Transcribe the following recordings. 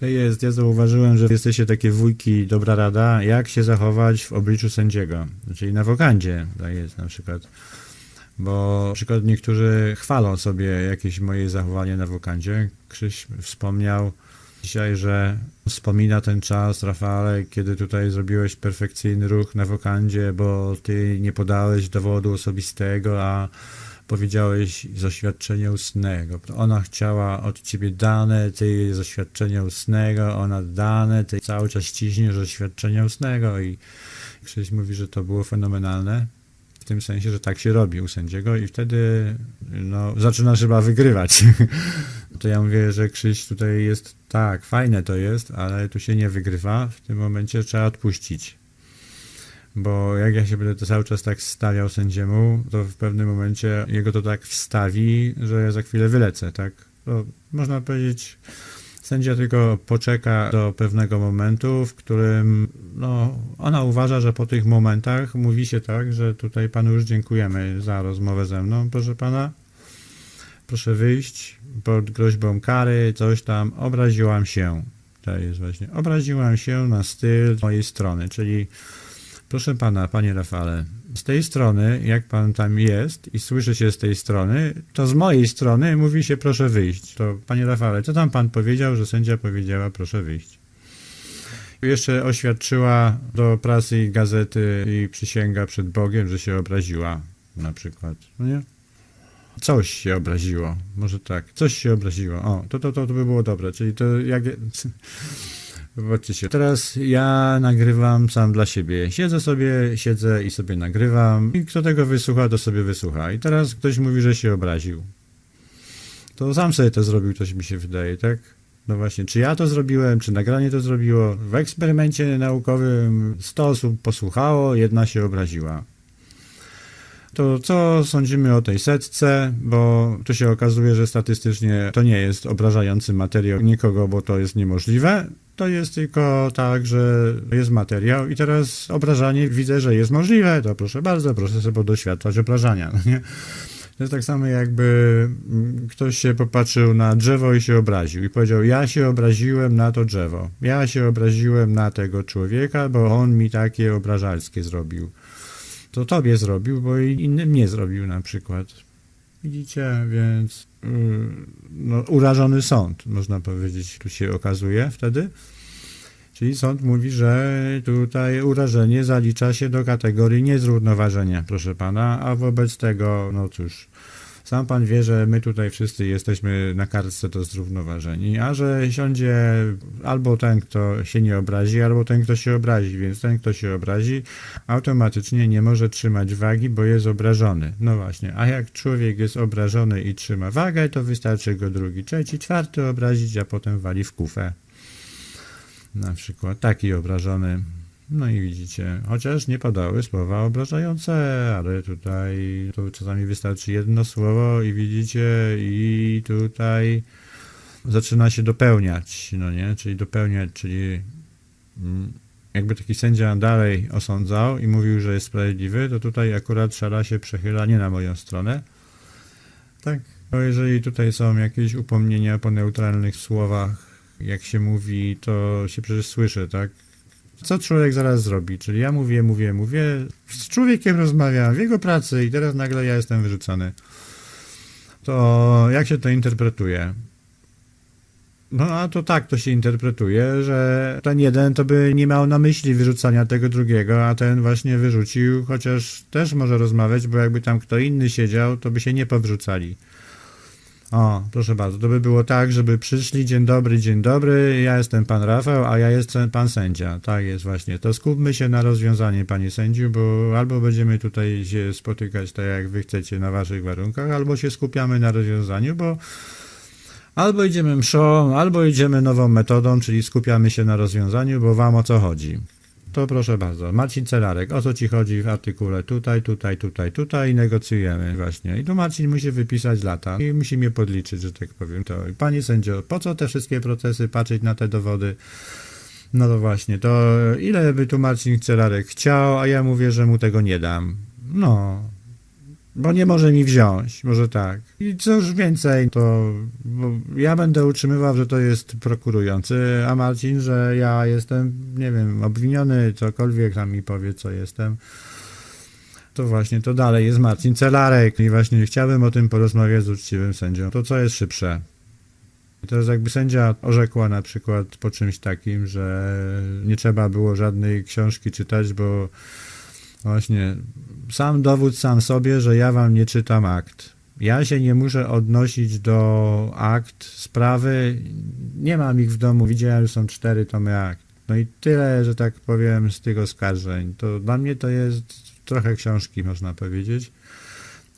To jest, ja zauważyłem, że jesteście takie wujki, dobra rada, jak się zachować w obliczu sędziego, czyli na wokandzie, tak jest na przykład. Bo na przykład niektórzy chwalą sobie jakieś moje zachowanie na wokandzie. Krzyś wspomniał dzisiaj, że wspomina ten czas, Rafale, kiedy tutaj zrobiłeś perfekcyjny ruch na wokandzie, bo ty nie podałeś dowodu osobistego, a powiedziałeś z oświadczenia ustnego. Ona chciała od ciebie dane, ty z oświadczenia ustnego, ona dane, ty cały czas ciśniesz oświadczenia ustnego i Krzyś mówi, że to było fenomenalne. W tym sensie, że tak się robi u sędziego i wtedy no, zaczynasz chyba wygrywać. to ja mówię, że Krzyś tutaj jest tak, fajne to jest, ale tu się nie wygrywa. W tym momencie trzeba odpuścić. Bo jak ja się będę to cały czas tak stawiał sędziemu, to w pewnym momencie jego to tak wstawi, że ja za chwilę wylecę, tak? To można powiedzieć, sędzia tylko poczeka do pewnego momentu, w którym no, ona uważa, że po tych momentach mówi się tak, że tutaj panu już dziękujemy za rozmowę ze mną, proszę pana. Proszę wyjść pod groźbą kary, coś tam, obraziłam się. To jest właśnie, obraziłam się na styl mojej strony, czyli Proszę pana, panie Rafale, z tej strony, jak pan tam jest i słyszy się z tej strony, to z mojej strony mówi się proszę wyjść. To panie Rafale, co tam pan powiedział, że sędzia powiedziała proszę wyjść? Jeszcze oświadczyła do prasy i gazety i przysięga przed Bogiem, że się obraziła, na przykład. No nie? Coś się obraziło, może tak, coś się obraziło. O, to, to, to, to by było dobre, czyli to jak... Się. Teraz ja nagrywam sam dla siebie. Siedzę sobie, siedzę i sobie nagrywam. I kto tego wysłucha, to sobie wysłucha. I teraz ktoś mówi, że się obraził. To sam sobie to zrobił, coś mi się wydaje, tak? No właśnie, czy ja to zrobiłem, czy nagranie to zrobiło? W eksperymencie naukowym 100 osób posłuchało, jedna się obraziła. To co sądzimy o tej setce, bo tu się okazuje, że statystycznie to nie jest obrażający materiał nikogo, bo to jest niemożliwe. To jest tylko tak, że jest materiał i teraz obrażanie widzę, że jest możliwe, to proszę bardzo, proszę sobie doświadczać obrażania. No nie? To jest tak samo jakby mm, ktoś się popatrzył na drzewo i się obraził i powiedział, ja się obraziłem na to drzewo, ja się obraziłem na tego człowieka, bo on mi takie obrażalskie zrobił. To tobie zrobił, bo innym nie zrobił na przykład. Widzicie, więc no, urażony sąd, można powiedzieć, tu się okazuje wtedy. Czyli sąd mówi, że tutaj urażenie zalicza się do kategorii niezrównoważenia, proszę pana, a wobec tego, no cóż, sam pan wie, że my tutaj wszyscy jesteśmy na kartce to zrównoważeni, a że siądzie albo ten, kto się nie obrazi, albo ten, kto się obrazi, więc ten, kto się obrazi, automatycznie nie może trzymać wagi, bo jest obrażony. No właśnie, a jak człowiek jest obrażony i trzyma wagę, to wystarczy go drugi, trzeci, czwarty obrazić, a potem wali w kufę. Na przykład taki obrażony. No i widzicie, chociaż nie padały słowa obrażające, ale tutaj to czasami wystarczy jedno słowo i widzicie, i tutaj zaczyna się dopełniać, no nie, czyli dopełniać, czyli mm, jakby taki sędzia dalej osądzał i mówił, że jest sprawiedliwy, to tutaj akurat szara się przechyla nie na moją stronę. Tak, bo jeżeli tutaj są jakieś upomnienia po neutralnych słowach, jak się mówi, to się przecież słyszy, tak? Co człowiek zaraz zrobi? Czyli ja mówię, mówię, mówię, z człowiekiem rozmawiam w jego pracy i teraz nagle ja jestem wyrzucony. To jak się to interpretuje? No a to tak to się interpretuje, że ten jeden to by nie miał na myśli wyrzucania tego drugiego, a ten właśnie wyrzucił, chociaż też może rozmawiać, bo jakby tam kto inny siedział, to by się nie powrzucali. O, proszę bardzo, to by było tak, żeby przyszli, dzień dobry, dzień dobry, ja jestem pan Rafał, a ja jestem pan sędzia. Tak jest właśnie. To skupmy się na rozwiązanie, panie sędziu, bo albo będziemy tutaj się spotykać tak, jak wy chcecie, na waszych warunkach, albo się skupiamy na rozwiązaniu, bo albo idziemy mszą, albo idziemy nową metodą, czyli skupiamy się na rozwiązaniu, bo wam o co chodzi. To proszę bardzo. Marcin Celarek, o co ci chodzi w artykule tutaj, tutaj, tutaj, tutaj negocjujemy właśnie. I tu Marcin musi wypisać lata i musi mnie podliczyć, że tak powiem. To panie sędzio, po co te wszystkie procesy, patrzeć na te dowody? No to właśnie, to ile by tu Marcin Celarek chciał, a ja mówię, że mu tego nie dam. No, bo nie może mi wziąć, może tak. I cóż więcej, to ja będę utrzymywał, że to jest prokurujący, a Marcin, że ja jestem, nie wiem, obwiniony, cokolwiek tam mi powie, co jestem. To właśnie, to dalej jest Marcin Celarek i właśnie chciałbym o tym porozmawiać z uczciwym sędzią. To co jest szybsze? To jest jakby sędzia orzekła na przykład po czymś takim, że nie trzeba było żadnej książki czytać, bo właśnie sam dowód sam sobie, że ja wam nie czytam akt. Ja się nie muszę odnosić do akt sprawy. Nie mam ich w domu. Widziałem, że są cztery tomy akt. No i tyle, że tak powiem, z tych oskarżeń. To dla mnie to jest trochę książki, można powiedzieć.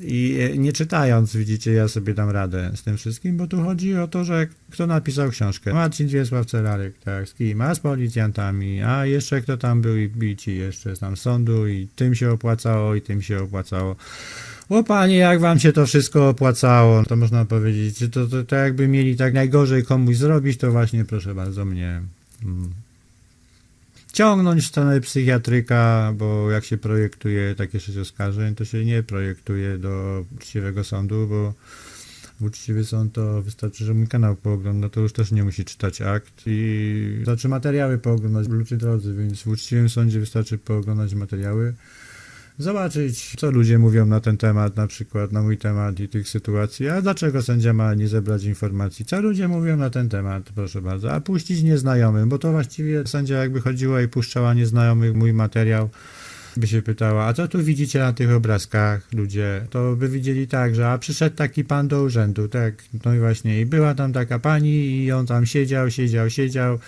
I e, nie czytając, widzicie, ja sobie dam radę z tym wszystkim, bo tu chodzi o to, że kto napisał książkę. Marcin Wiesław Celarek, tak, z kim, a z policjantami, a jeszcze kto tam był i, i ci jeszcze tam sądu i tym się opłacało i tym się opłacało. O panie, jak wam się to wszystko opłacało, to można powiedzieć, to, to, to jakby mieli tak najgorzej komuś zrobić, to właśnie proszę bardzo mnie. Mm ciągnąć w stronę psychiatryka, bo jak się projektuje takie sześć oskarżeń, to się nie projektuje do uczciwego sądu, bo uczciwy sąd to wystarczy, że mój kanał poogląda, to już też nie musi czytać akt i znaczy materiały pooglądać ludzie drodzy, więc w uczciwym sądzie wystarczy pooglądać materiały, zobaczyć, co ludzie mówią na ten temat, na przykład na mój temat i tych sytuacji, a dlaczego sędzia ma nie zebrać informacji, co ludzie mówią na ten temat, proszę bardzo, a puścić nieznajomym, bo to właściwie sędzia jakby chodziła i puszczała nieznajomych mój materiał, by się pytała, a co tu widzicie na tych obrazkach, ludzie? To by widzieli tak, że a przyszedł taki pan do urzędu, tak, no i właśnie, i była tam taka pani i on tam siedział, siedział, siedział,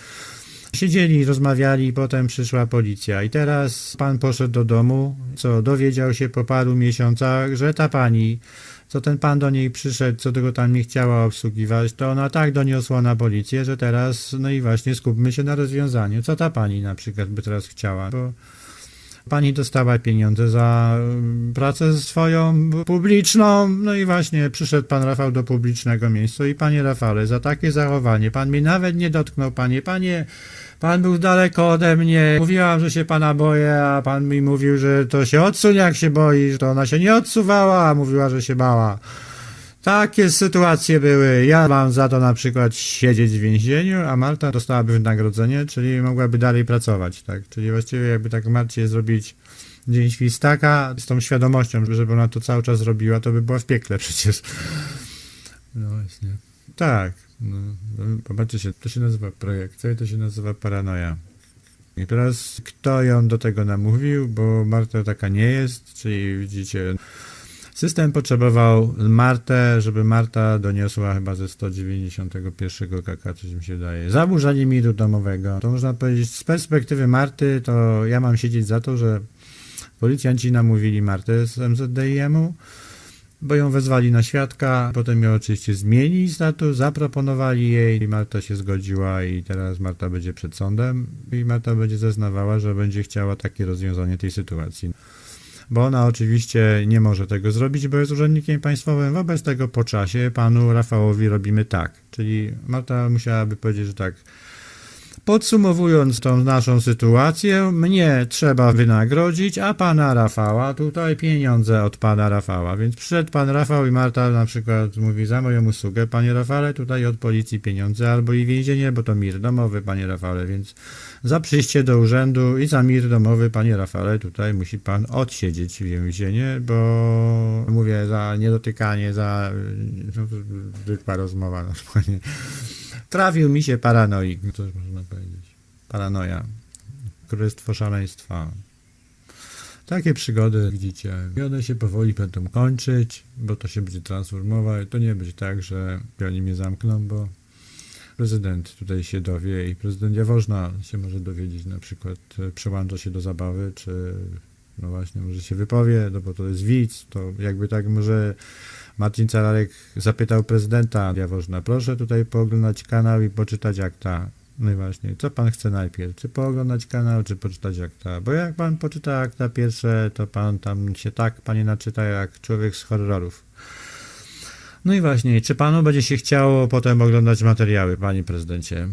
Siedzieli, rozmawiali, potem przyszła policja. I teraz pan poszedł do domu, co dowiedział się po paru miesiącach, że ta pani, co ten pan do niej przyszedł, co tego tam nie chciała obsługiwać, to ona tak doniosła na policję, że teraz, no i właśnie skupmy się na rozwiązaniu. Co ta pani na przykład by teraz chciała? Bo Pani dostała pieniądze za mm, pracę swoją publiczną, no i właśnie przyszedł pan Rafał do publicznego miejsca i panie Rafale, za takie zachowanie, pan mnie nawet nie dotknął, panie, panie, pan był daleko ode mnie, mówiłam, że się pana boję, a pan mi mówił, że to się odsunie jak się boi, że to ona się nie odsuwała, a mówiła, że się bała. Takie sytuacje były. Ja mam za to na przykład siedzieć w więzieniu, a Marta dostałaby wynagrodzenie, czyli mogłaby dalej pracować, tak? Czyli właściwie jakby tak Marcie zrobić dzień świstaka z tą świadomością, żeby ona to cały czas robiła, to by była w piekle przecież. No właśnie. Tak. No, popatrzcie się, to się nazywa projekcja i to się nazywa paranoja. I teraz kto ją do tego namówił, bo Marta taka nie jest, czyli widzicie... System potrzebował Martę, żeby Marta doniosła chyba ze 191 kk, coś mi się daje. Zaburzenie miru domowego. To można powiedzieć, z perspektywy Marty, to ja mam siedzieć za to, że policjanci namówili Martę z MZDIM-u, bo ją wezwali na świadka, potem ją oczywiście zmienili status, zaproponowali jej i Marta się zgodziła i teraz Marta będzie przed sądem i Marta będzie zeznawała, że będzie chciała takie rozwiązanie tej sytuacji bo ona oczywiście nie może tego zrobić, bo jest urzędnikiem państwowym. Wobec tego po czasie panu Rafałowi robimy tak. Czyli Marta musiałaby powiedzieć, że tak. Podsumowując tą naszą sytuację, mnie trzeba wynagrodzić, a pana Rafała, tutaj pieniądze od pana Rafała. Więc przyszedł pan Rafał i Marta na przykład mówi za moją usługę, panie Rafale, tutaj od policji pieniądze albo i więzienie, bo to mir domowy, panie Rafale, więc za przyjście do urzędu i za mir domowy, panie Rafale, tutaj musi pan odsiedzieć więzienie, bo mówię za niedotykanie, za no, zwykła rozmowa normalnie. Trafił mi się paranoik, no to można powiedzieć. Paranoja. Królestwo szaleństwa. Takie przygody widzicie. I one się powoli będą kończyć, bo to się będzie transformować. To nie będzie tak, że oni mnie zamkną, bo prezydent tutaj się dowie i prezydent Jaworzna się może dowiedzieć, na przykład e, przełącza się do zabawy, czy no właśnie, może się wypowie, no bo to jest widz, to jakby tak może Marcin Calarek zapytał prezydenta Jaworzna, proszę tutaj pooglądać kanał i poczytać akta. No i właśnie, co pan chce najpierw? Czy pooglądać kanał, czy poczytać akta? Bo jak pan poczyta akta pierwsze, to pan tam się tak, panie naczyta jak człowiek z horrorów. No i właśnie, czy panu będzie się chciało potem oglądać materiały, panie prezydencie?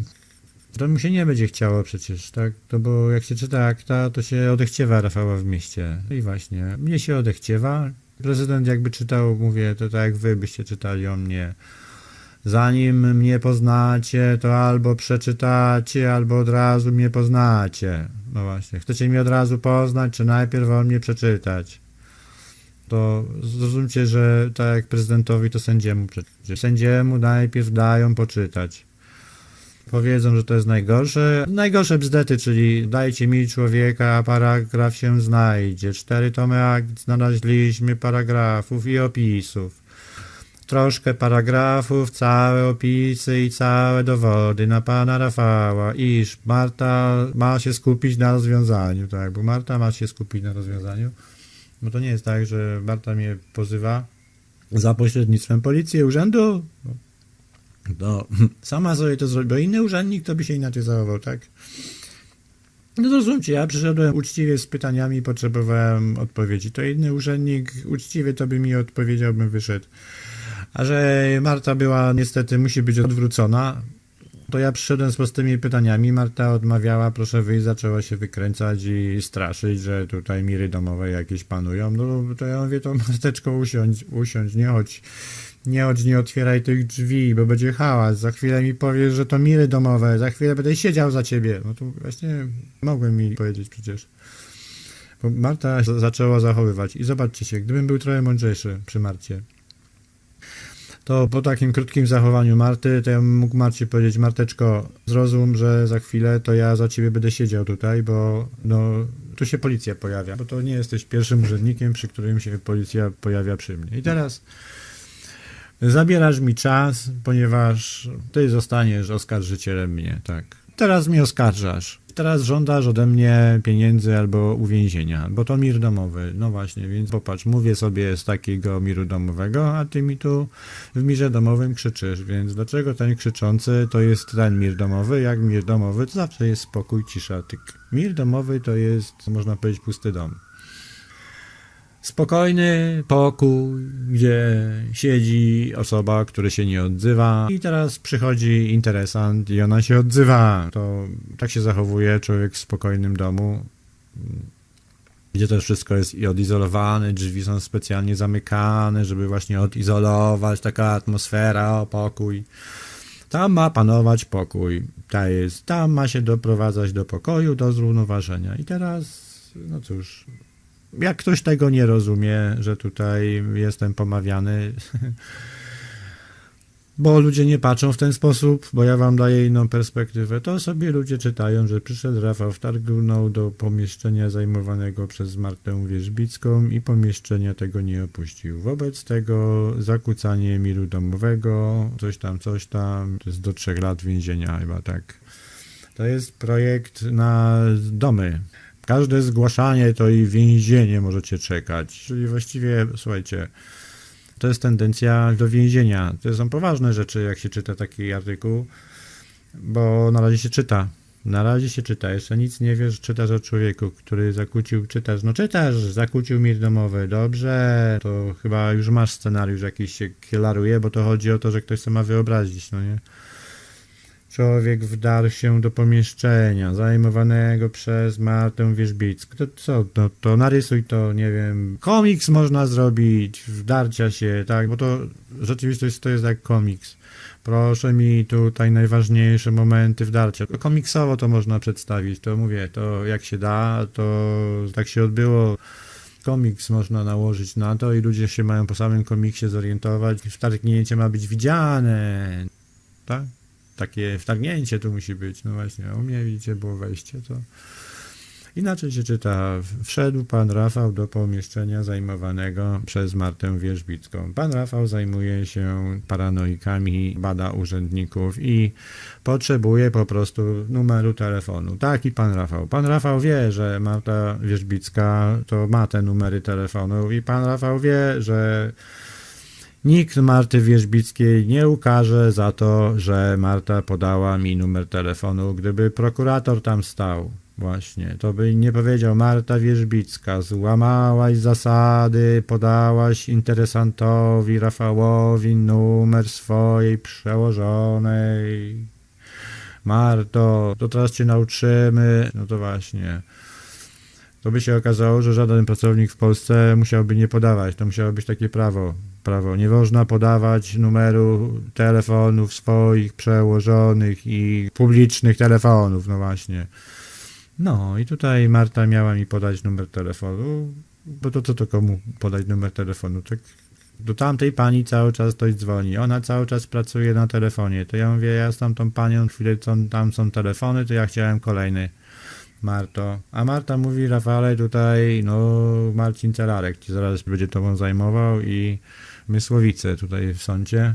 To mu się nie będzie chciało przecież, tak? To bo jak się czyta akta, to się odechciewa Rafała w mieście. No i właśnie, mnie się odechciewa, Prezydent jakby czytał, mówię, to tak jak wy byście czytali o mnie. Zanim mnie poznacie, to albo przeczytacie, albo od razu mnie poznacie. No właśnie, chcecie mnie od razu poznać, czy najpierw o mnie przeczytać? To zrozumcie, że tak jak prezydentowi, to sędziemu przeczytać. Sędziemu najpierw dają poczytać. Powiedzą, że to jest najgorsze. Najgorsze bzdety, czyli dajcie mi człowieka, a paragraf się znajdzie. Cztery tomy akt znaleźliśmy paragrafów i opisów. Troszkę paragrafów, całe opisy i całe dowody na pana Rafała, iż Marta ma się skupić na rozwiązaniu, tak, bo Marta ma się skupić na rozwiązaniu. Bo to nie jest tak, że Marta mnie pozywa za pośrednictwem policji, urzędu. No, sama sobie to zrobi, bo inny urzędnik to by się inaczej zachował, tak? No zrozumcie, ja przyszedłem uczciwie z pytaniami, potrzebowałem odpowiedzi. To inny urzędnik uczciwie to by mi odpowiedział, bym wyszedł. A że Marta była niestety, musi być odwrócona, to ja przyszedłem z prostymi pytaniami. Marta odmawiała, proszę wyjść, zaczęła się wykręcać i straszyć, że tutaj miry domowe jakieś panują. No to ja mówię, to Marteczko usiądź, usiądź, nie chodź. Nie chodź, nie otwieraj tych drzwi, bo będzie hałas. Za chwilę mi powiesz, że to miry domowe, za chwilę będę siedział za ciebie. No to właśnie mogłem mi powiedzieć przecież. Bo Marta zaczęła zachowywać. I zobaczcie się, gdybym był trochę mądrzejszy przy Marcie, to po takim krótkim zachowaniu Marty, to ja mógł Marcie powiedzieć, Marteczko, zrozum, że za chwilę to ja za ciebie będę siedział tutaj, bo no, tu się policja pojawia, bo to nie jesteś pierwszym urzędnikiem, przy którym się policja pojawia przy mnie. I teraz zabierasz mi czas, ponieważ ty zostaniesz oskarżycielem mnie, tak. Teraz mnie oskarżasz. Teraz żądasz ode mnie pieniędzy albo uwięzienia, bo to mir domowy. No właśnie, więc popatrz, mówię sobie z takiego miru domowego, a ty mi tu w mirze domowym krzyczysz, więc dlaczego ten krzyczący to jest ten mir domowy? Jak mir domowy, to zawsze jest spokój, cisza, tyk. Mir domowy to jest, można powiedzieć, pusty dom. Spokojny pokój, gdzie siedzi osoba, która się nie odzywa i teraz przychodzi interesant i ona się odzywa. To tak się zachowuje człowiek w spokojnym domu, gdzie też wszystko jest i odizolowane, drzwi są specjalnie zamykane, żeby właśnie odizolować, taka atmosfera, pokój. Tam ma panować pokój. Ta jest, tam ma się doprowadzać do pokoju, do zrównoważenia. I teraz, no cóż, jak ktoś tego nie rozumie, że tutaj jestem pomawiany, bo ludzie nie patrzą w ten sposób, bo ja wam daję inną perspektywę, to sobie ludzie czytają, że przyszedł Rafał, wtargnął do pomieszczenia zajmowanego przez Martę Wierzbicką i pomieszczenia tego nie opuścił. Wobec tego zakłócanie miru domowego, coś tam, coś tam, to jest do trzech lat więzienia chyba, tak. To jest projekt na domy. Każde zgłaszanie to i więzienie możecie czekać. Czyli właściwie, słuchajcie, to jest tendencja do więzienia. To są poważne rzeczy, jak się czyta taki artykuł, bo na razie się czyta. Na razie się czyta, jeszcze nic nie wiesz, czytasz o człowieku, który zakłócił, czytasz, no czytasz, zakłócił mir domowy, dobrze, to chyba już masz scenariusz jakiś się kielaruje, bo to chodzi o to, że ktoś sobie ma wyobrazić, no nie? Człowiek wdarł się do pomieszczenia zajmowanego przez Martę Wierzbicką. To co, no, to narysuj to, nie wiem, komiks można zrobić, wdarcia się, tak, bo to rzeczywistość to jest jak komiks. Proszę mi tutaj najważniejsze momenty wdarcia. Komiksowo to można przedstawić, to mówię, to jak się da, to tak się odbyło. Komiks można nałożyć na to i ludzie się mają po samym komiksie zorientować. Wtargnięcie ma być widziane, tak? Takie wtargnięcie tu musi być. No właśnie, u mnie widzicie było wejście, to inaczej się czyta. Wszedł pan Rafał do pomieszczenia zajmowanego przez Martę Wierzbicką. Pan Rafał zajmuje się paranoikami, bada urzędników i potrzebuje po prostu numeru telefonu. Taki pan Rafał. Pan Rafał wie, że Marta Wierzbicka to ma te numery telefonu i pan Rafał wie, że Nikt Marty Wierzbickiej nie ukaże za to, że Marta podała mi numer telefonu. Gdyby prokurator tam stał, właśnie, to by nie powiedział Marta Wierzbicka, złamałaś zasady, podałaś interesantowi Rafałowi numer swojej przełożonej. Marto, to teraz cię nauczymy. No to właśnie. to by się okazało, że żaden pracownik w Polsce musiałby nie podawać. To musiało być takie prawo. Prawo. Nie można podawać numeru telefonów swoich przełożonych i publicznych telefonów, no właśnie. No i tutaj Marta miała mi podać numer telefonu, bo to co to komu podać numer telefonu? Tak do tamtej pani cały czas ktoś dzwoni, ona cały czas pracuje na telefonie, to ja mówię, ja z tamtą panią, chwilę co tam są telefony, to ja chciałem kolejny. Marto. A Marta mówi, Rafale, tutaj, no, Marcin Celarek ci zaraz będzie tobą zajmował i Mysłowice tutaj w sądzie.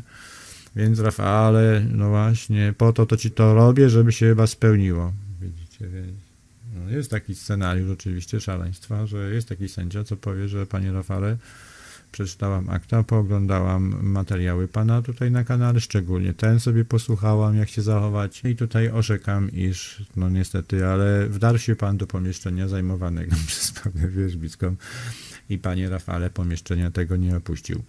Więc Rafale, no właśnie, po to to ci to robię, żeby się chyba spełniło. Widzicie, więc no jest taki scenariusz oczywiście szaleństwa, że jest taki sędzia, co powie, że panie Rafale, przeczytałam akta, pooglądałam materiały pana tutaj na kanale, szczególnie ten sobie posłuchałam, jak się zachować i tutaj orzekam, iż no niestety, ale wdarł się pan do pomieszczenia zajmowanego przez panią wierzbicką i panie Rafale pomieszczenia tego nie opuścił.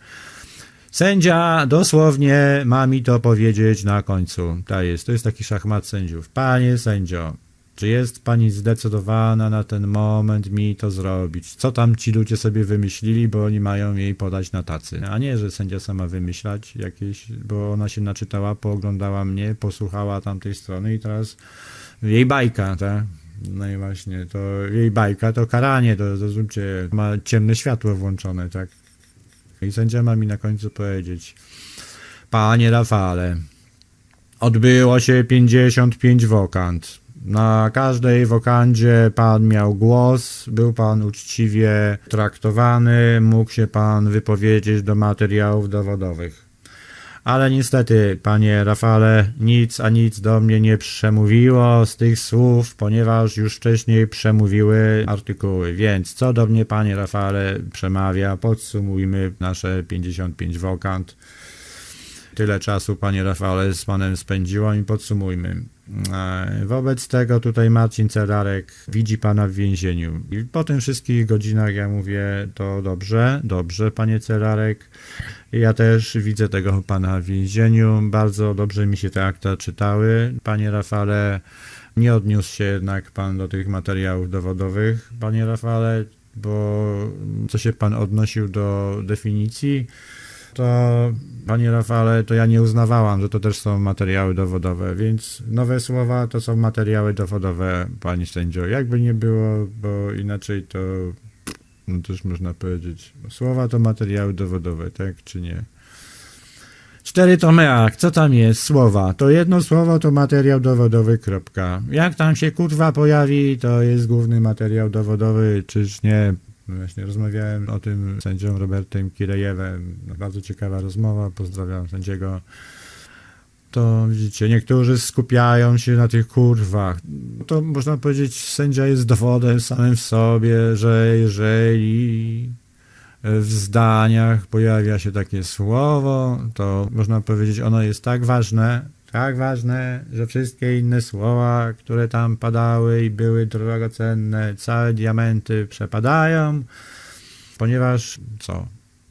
Sędzia dosłownie ma mi to powiedzieć na końcu. To jest, to jest taki szachmat sędziów. Panie sędzio, czy jest pani zdecydowana na ten moment mi to zrobić? Co tam ci ludzie sobie wymyślili, bo oni mają jej podać na tacy? A nie, że sędzia sama wymyślać jakieś, bo ona się naczytała, pooglądała mnie, posłuchała tamtej strony i teraz jej bajka, tak? No i właśnie, to jej bajka to karanie, to zrozumcie, ma ciemne światło włączone, tak? I sędzia ma mi na końcu powiedzieć, panie Rafale, odbyło się 55 wokant. Na każdej wokandzie pan miał głos, był pan uczciwie traktowany, mógł się pan wypowiedzieć do materiałów dowodowych. Ale niestety, panie Rafale, nic a nic do mnie nie przemówiło z tych słów, ponieważ już wcześniej przemówiły artykuły. Więc co do mnie, panie Rafale, przemawia, podsumujmy nasze 55 wokant. Tyle czasu, panie Rafale, z panem spędziłam i podsumujmy. E, Wobec tego tutaj Marcin Celarek widzi pana w więzieniu. I po tych wszystkich godzinach ja mówię, to dobrze, dobrze, panie Celarek. Ja też widzę tego pana w więzieniu. Bardzo dobrze mi się te akta czytały. Panie Rafale, nie odniósł się jednak pan do tych materiałów dowodowych, panie Rafale, bo co się pan odnosił do definicji, to panie Rafale, to ja nie uznawałam, że to też są materiały dowodowe, więc nowe słowa to są materiały dowodowe, pani sędzio. Jakby nie było, bo inaczej to no też można powiedzieć, słowa to materiały dowodowe, tak czy nie? Cztery to meak, co tam jest? Słowa. To jedno słowo to materiał dowodowy, kropka. Jak tam się kurwa pojawi, to jest główny materiał dowodowy, czyż nie? Właśnie rozmawiałem o tym z sędzią Robertem Kirejewem. No, bardzo ciekawa rozmowa, pozdrawiam sędziego. To widzicie, niektórzy skupiają się na tych kurwach. To można powiedzieć, sędzia jest dowodem samym w sobie, że jeżeli w zdaniach pojawia się takie słowo, to można powiedzieć, ono jest tak ważne, tak ważne, że wszystkie inne słowa, które tam padały i były drogocenne, całe diamenty przepadają, ponieważ co?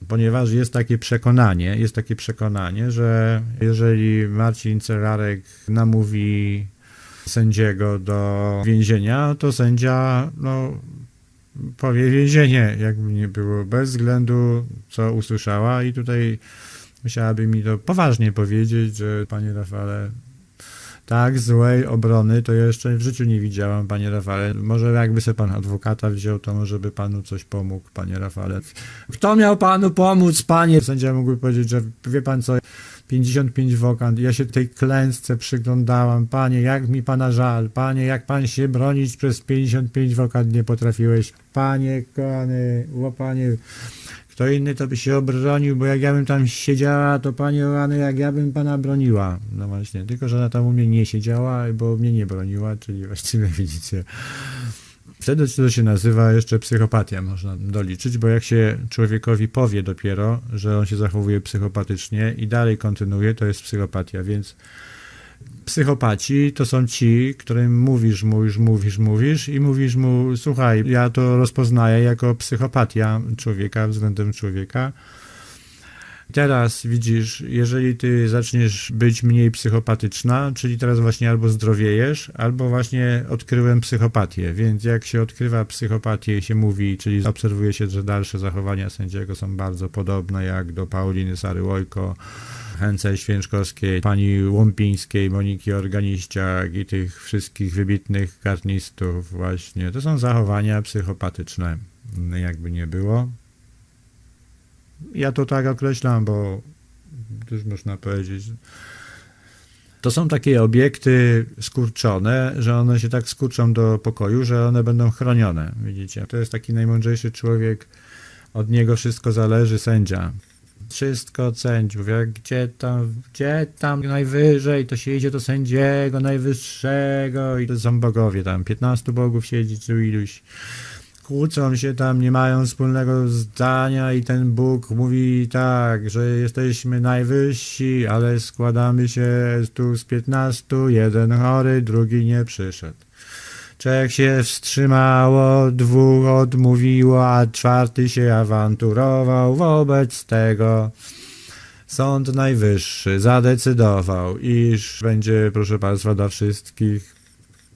Ponieważ jest takie przekonanie, jest takie przekonanie, że jeżeli Marcin Celarek namówi sędziego do więzienia, to sędzia no, powie więzienie, jakby nie było, bez względu co usłyszała i tutaj musiałaby mi to poważnie powiedzieć, że panie Rafale, tak złej obrony to jeszcze w życiu nie widziałam, panie Rafale. Może jakby sobie pan adwokata wziął, to może by panu coś pomógł, panie Rafale. Kto miał panu pomóc, panie? Sędzia mógłby powiedzieć, że wie pan co, 55 wokant, ja się tej klęsce przyglądałam, panie, jak mi pana żal, panie, jak pan się bronić przez 55 wokant nie potrafiłeś, panie, kochany, o panie, kto inny to by się obronił, bo jak ja bym tam siedziała, to panie rany, jak ja bym pana broniła. No właśnie, tylko że ona tam u mnie nie siedziała, bo mnie nie broniła, czyli właściwie widzicie. Wtedy to się nazywa jeszcze psychopatia, można doliczyć, bo jak się człowiekowi powie dopiero, że on się zachowuje psychopatycznie i dalej kontynuuje, to jest psychopatia, więc psychopaci to są ci, którym mówisz, mówisz, mówisz, mówisz i mówisz mu, słuchaj, ja to rozpoznaję jako psychopatia człowieka względem człowieka. Teraz widzisz, jeżeli ty zaczniesz być mniej psychopatyczna, czyli teraz właśnie albo zdrowiejesz, albo właśnie odkryłem psychopatię. Więc jak się odkrywa psychopatię się mówi, czyli obserwuje się, że dalsze zachowania sędziego są bardzo podobne jak do Pauliny Sary-Łojko, Hence Święczkowskiej, pani Łąpińskiej, Moniki Organiściak i tych wszystkich wybitnych karnistów właśnie. To są zachowania psychopatyczne, jakby nie było. Ja to tak określam, bo już można powiedzieć. To są takie obiekty skurczone, że one się tak skurczą do pokoju, że one będą chronione. Widzicie? To jest taki najmądrzejszy człowiek, od niego wszystko zależy, sędzia. Wszystko sędziów, jak gdzie tam, gdzie tam najwyżej, to się idzie do sędziego najwyższego i to są bogowie tam, 15 bogów siedzi czy iluś kłócą się tam, nie mają wspólnego zdania i ten Bóg mówi tak, że jesteśmy najwyżsi, ale składamy się tu z 15, jeden chory, drugi nie przyszedł. Trzech się wstrzymało, dwóch odmówiło, a czwarty się awanturował. Wobec tego Sąd Najwyższy zadecydował, iż będzie, proszę Państwa, dla wszystkich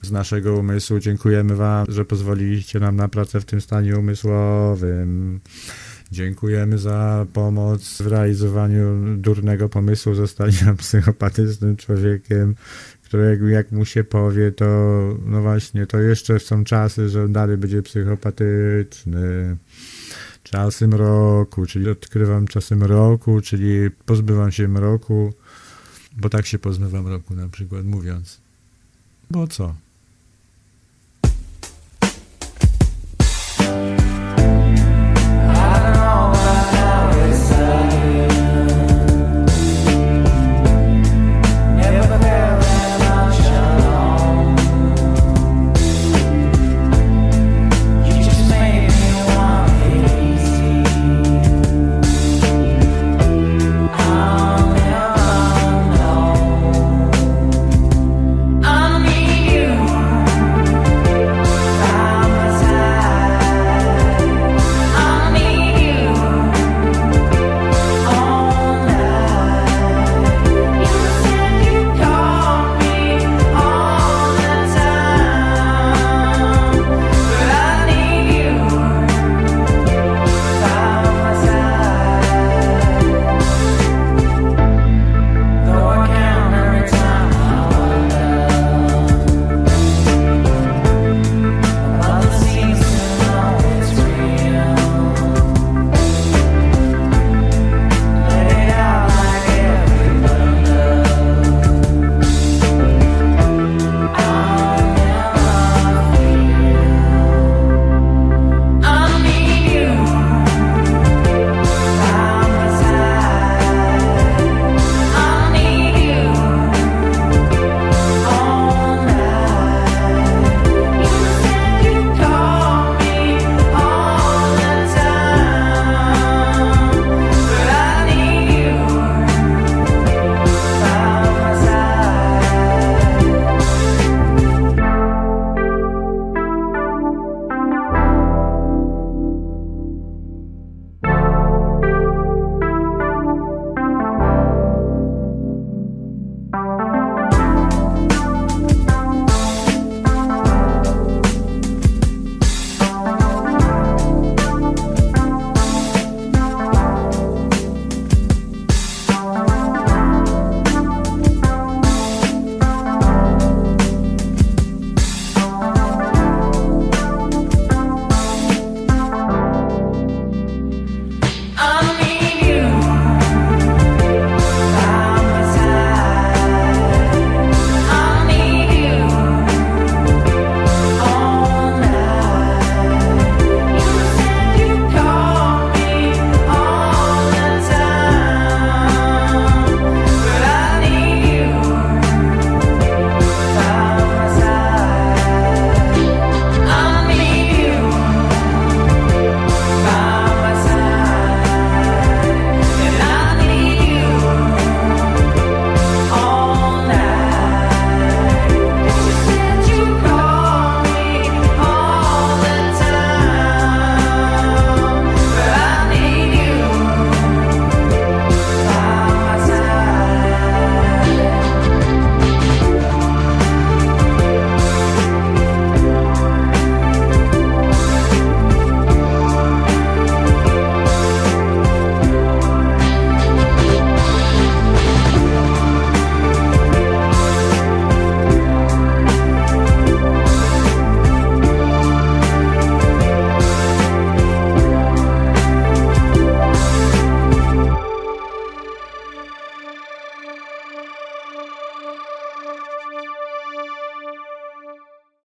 z naszego umysłu. Dziękujemy Wam, że pozwoliliście nam na pracę w tym stanie umysłowym. Dziękujemy za pomoc w realizowaniu durnego pomysłu zostania psychopatycznym człowiekiem, którego jak mu się powie, to no właśnie, to jeszcze są czasy, że dalej będzie psychopatyczny. Czasy mroku, czyli odkrywam czasy mroku, czyli pozbywam się mroku, bo tak się pozbywam mroku na przykład mówiąc. Bo co?